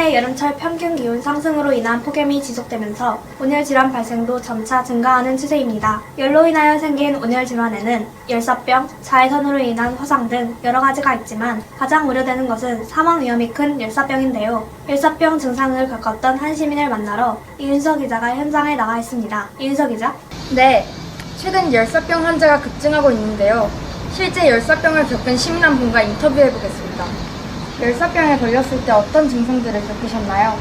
올해 여름철 평균 기온 상승으로 인한 폭염이 지속되면서 온열 질환 발생도 점차 증가하는 추세입니다. 열로 인하여 생긴 온열 질환에는 열사병, 자외선으로 인한 화상 등 여러 가지가 있지만 가장 우려되는 것은 사망 위험이 큰 열사병인데요. 열사병 증상을 겪었던 한 시민을 만나러 이윤석 기자가 현장에 나가 있습니다. 이윤석 기자. 네, 최근 열사병 환자가 급증하고 있는데요. 실제 열사병을 겪은 시민 한 분과 인터뷰해 보겠습니다. 열사병에 걸렸을 때 어떤 증상들을 겪으셨나요?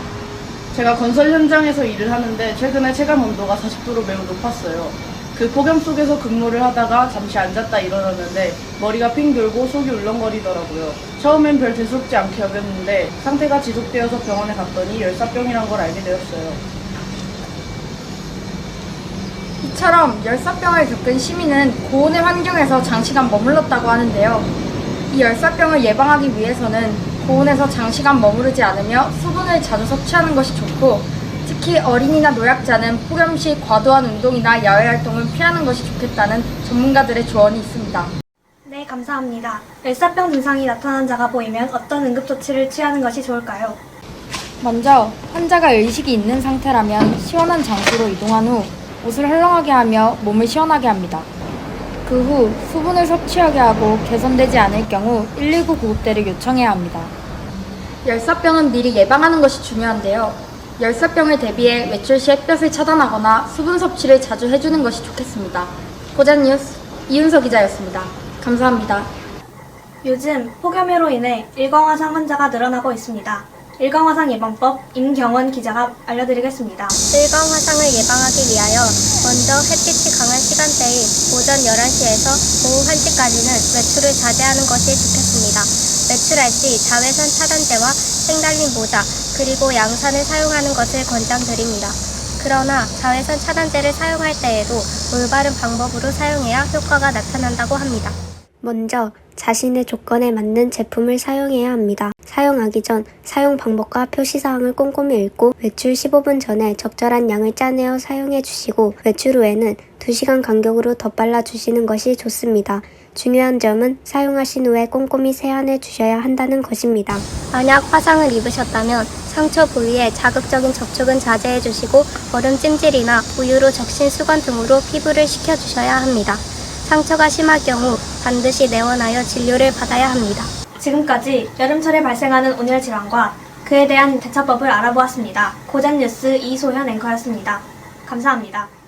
제가 건설 현장에서 일을 하는데 최근에 체감 온도가 40도로 매우 높았어요. 그 폭염 속에서 근무를 하다가 잠시 앉았다 일어났는데 머리가 핑 돌고 속이 울렁거리더라고요. 처음엔 별 대수롭지 않게 여겼는데 상태가 지속되어서 병원에 갔더니 열사병이란 걸 알게 되었어요. 이처럼 열사병을 겪은 시민은 고온의 환경에서 장시간 머물렀다고 하는데요. 이 열사병을 예방하기 위해서는 고온에서 장시간 머무르지 않으며 수분을 자주 섭취하는 것이 좋고 특히 어린이나 노약자는 폭염 시 과도한 운동이나 야외 활동을 피하는 것이 좋겠다는 전문가들의 조언이 있습니다. 네, 감사합니다. 열사병 증상이 나타난 자가 보이면 어떤 응급조치를 취하는 것이 좋을까요? 먼저 환자가 의식이 있는 상태라면 시원한 장소로 이동한 후 옷을 헐렁하게 하며 몸을 시원하게 합니다. 그 후 수분을 섭취하게 하고 개선되지 않을 경우 119 구급대를 요청해야 합니다. 열사병은 미리 예방하는 것이 중요한데요. 열사병을 대비해 외출 시 햇볕을 차단하거나 수분 섭취를 자주 해주는 것이 좋겠습니다. 고전 뉴스 이윤서 기자였습니다. 감사합니다. 요즘 폭염으로 인해 일광화상 환자가 늘어나고 있습니다. 일광화상 예방법 임경원 기자가 알려드리겠습니다. 일광 화상을 예방하기 위하여 먼저 햇빛이 강한 시간대인 오전 11시에서 오후 1시까지는 외출을 자제하는 것이 좋겠습니다. 외출할 시 자외선 차단제와 생달린 모자 그리고 양산을 사용하는 것을 권장드립니다. 그러나 자외선 차단제를 사용할 때에도 올바른 방법으로 사용해야 효과가 나타난다고 합니다. 먼저 자신의 조건에 맞는 제품을 사용해야 합니다. 사용하기 전 사용 방법과 표시사항을 꼼꼼히 읽고 외출 15분 전에 적절한 양을 짜내어 사용해 주시고 외출 후에는 2시간 간격으로 덧발라 주시는 것이 좋습니다. 중요한 점은 사용하신 후에 꼼꼼히 세안해 주셔야 한다는 것입니다. 만약 화상을 입으셨다면 상처 부위에 자극적인 접촉은 자제해 주시고 얼음 찜질이나 우유로 적신 수건 등으로 피부를 식혀 주셔야 합니다. 상처가 심할 경우 반드시 내원하여 진료를 받아야 합니다. 지금까지 여름철에 발생하는 온열 질환과 그에 대한 대처법을 알아보았습니다. 고전 뉴스 이소현 앵커였습니다. 감사합니다.